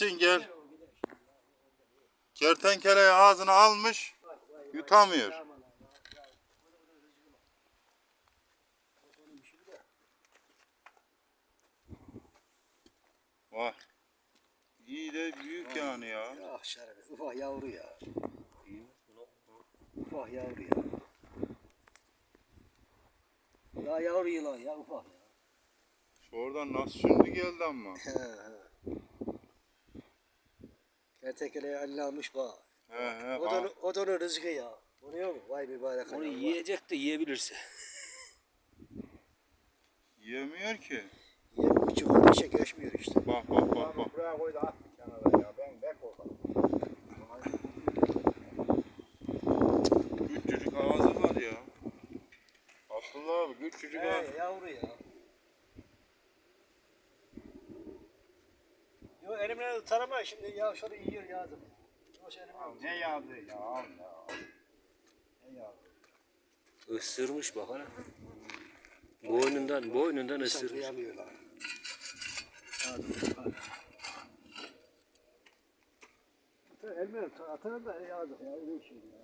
içsin gel. Kertenkeleyi ağzına almış. Yutamıyor. Vay. İyi de büyük yani ya. Ah şerefe. Ufak yavru ya. Ufak yavru ya. Daha yavru yılan ya ufak ya. Şu oradan nasıl sündü geldi ama. Eline almış bak. He he. O da, o da onun rızkı ya. Görüyor musun? Vay mübarek Onu adam. yiyecek de yiyebilirse. Yemiyor ki. Yem küçük olduğu işe geçmiyor işte. Bak bak bak bak. Buraya koy da at bir kenara ya. Ben bek oldum. Küçücük ağzı var ya. Abdullah abi küçücük ağzı. He yavru ya. Elimle tarama şimdi ya şöyle yiyor yazım. Yavaş elimle. Ne yağdı ya? al ya. Ne yağdı? Isırmış bak hala. Boynundan, boynundan ısırmış. Hadi. Elimle atarım da yazık ya öyle bir şey ya.